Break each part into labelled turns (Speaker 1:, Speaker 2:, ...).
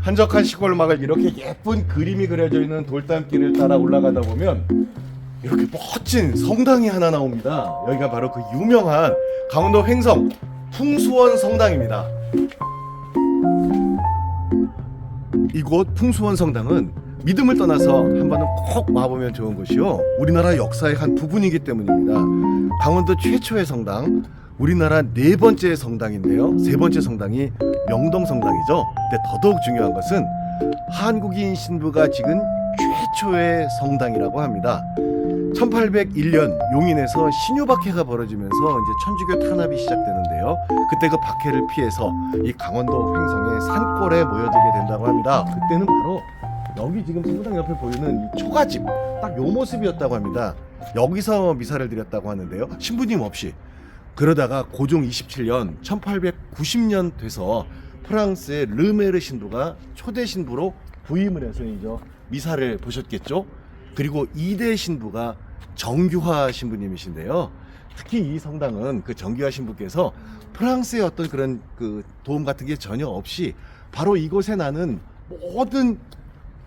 Speaker 1: 한적한 시골마을 이렇게 예쁜 그림이 그려져 있는 돌담길을 따라 올라가다 보면 이렇게 멋진 성당이 하나 나옵니다. 여기가 바로 그 유명한 강원도 횡성 풍수원 성당입니다. 이곳 풍수원 성당은 믿음을 떠나서 한 번은 꼭 와보면 좋은 곳이요. 우리나라 역사의 한 부분이기 때문입니다. 강원도 최초의 성당, 우리나라 네 번째 성당인데요. 세 번째 성당이 명동 성당이죠. 근데 더더욱 중요한 것은 한국인 신부가 지은 최초의 성당이라고 합니다. 1801년 용인에서 신유박해가 벌어지면서 이제 천주교 탄압이 시작되는데요. 그때 그 박해를 피해서 이 강원도 횡성의 산골에 모여들게 된다고 합니다. 그때는 바로 여기 지금 성당 옆에 보이는 이 초가집 딱 요 모습이었다고 합니다. 여기서 미사를 드렸다고 하는데요. 신부님 없이 그러다가 고종 27년 1890년 돼서 프랑스의 르메르 신부가 초대 신부로 부임을 해서 이제 미사를 보셨겠죠. 그리고 2대 신부가 정규화 신부님이신데요. 특히 이 성당은 그 정규화 신부께서 프랑스의 어떤 그런 그 도움 같은 게 전혀 없이 바로 이곳에 나는 모든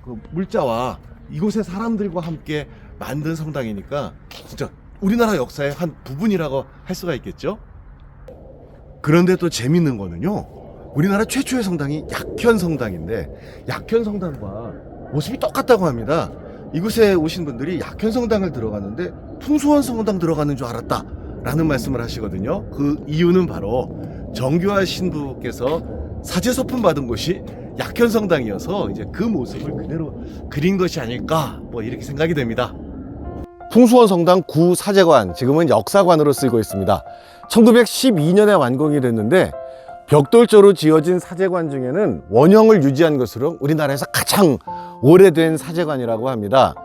Speaker 1: 그 물자와 이곳의 사람들과 함께 만든 성당이니까 진짜 우리나라 역사의 한 부분이라고 할 수가 있겠죠. 그런데 또 재밌는 거는요. 우리나라 최초의 성당이 약현 성당인데 약현 성당과 모습이 똑같다고 합니다. 이곳에 오신 분들이 약현 성당을 들어갔는데 풍수원 성당 들어가는 줄 알았다. 라는 말씀을 하시거든요. 그 이유는 바로 정규화 신부께서 사제 소품 받은 곳이 약현 성당이어서 이제 그 모습을 그대로 그린 것이 아닐까 뭐 이렇게 생각이 됩니다. 풍수원 성당 구 사제관 지금은 역사관으로 쓰이고 있습니다. 1912년에 완공이 됐는데 벽돌조로 지어진 사제관 중에는 원형을 유지한 것으로 우리나라에서 가장 오래된 사제관이라고 합니다.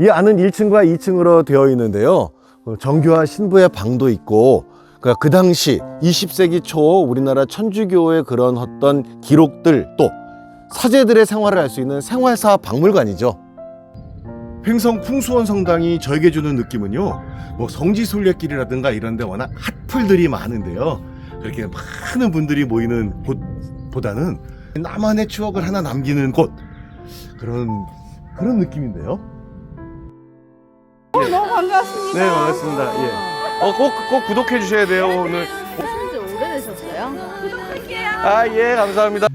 Speaker 1: 이 안은 1층과 2층으로 되어 있는데요. 어, 정교화 신부의 방도 있고 그, 그 당시 20세기 초 우리나라 천주교의 그런 어떤 기록들 또 사제들의 생활을 알 수 있는 생활사 박물관이죠. 횡성 풍수원 성당이 저에게 주는 느낌은요. 뭐 성지 순례길이라든가 이런 데 워낙 핫플들이 많은데요. 그렇게 많은 분들이 모이는 곳보다는 나만의 추억을 하나 남기는 곳 그런 그런 느낌인데요.
Speaker 2: 너무 반갑습니다.
Speaker 1: 네, 반갑습니다. 예. 어, 꼭, 꼭 구독해 주셔야 돼요, 오늘.
Speaker 2: 하신 지 오래되셨어요?
Speaker 1: 아, 예, 감사합니다.